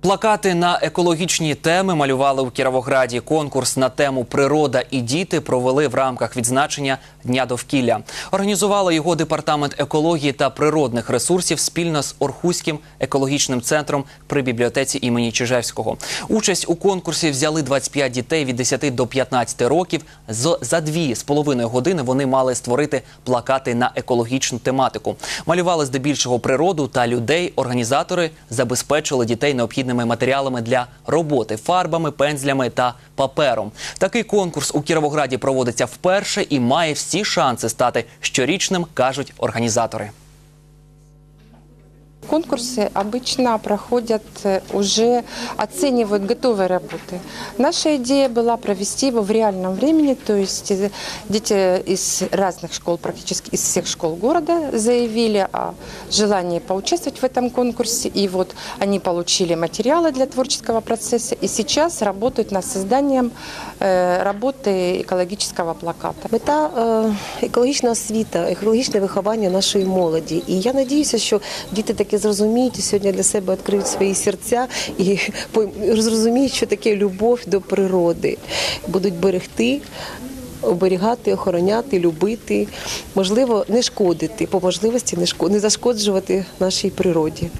Плакати на екологічні теми малювали у Кіровограді. Конкурс на тему Природа і діти провели в рамках відзначення Дня довкілля. Організували його департамент екології та природних ресурсів спільно з Орхуським екологічним центром при бібліотеці імені Чижевського. Участь у конкурсі взяли 25 дітей від 10 до 15 років. За дві з половиною години вони мали створити плакати на екологічну тематику. Малювали здебільшого природу та людей. Організатори забезпечили дітей необхідними матеріалами для роботи фарбами, пензлями та папером. Такий конкурс у Кіровограді проводиться вперше і має всі шанси стати щорічним, кажуть організатори. Конкурсы обычно проходят э, уже, оценивают готовые работы. Наша идея была провести его в реальном времени, то есть э, дети из разных школ, практически из всех школ города заявили о желании поучаствовать в этом конкурсе. И вот они получили материалы для творческого процесса и сейчас работают над созданием э, работы экологического плаката. Мета е, екологічна освіта, екологічне виховання нашої молоді. І я надіюся, що діти таки зрозуміють сьогодні для себе відкриють свої серця і зрозуміють, що таке любов до природи. Будуть берегти. Оберігати, охороняти, любити, можливо, не шкодити, по можливості не шкод... не зашкоджувати нашій природі.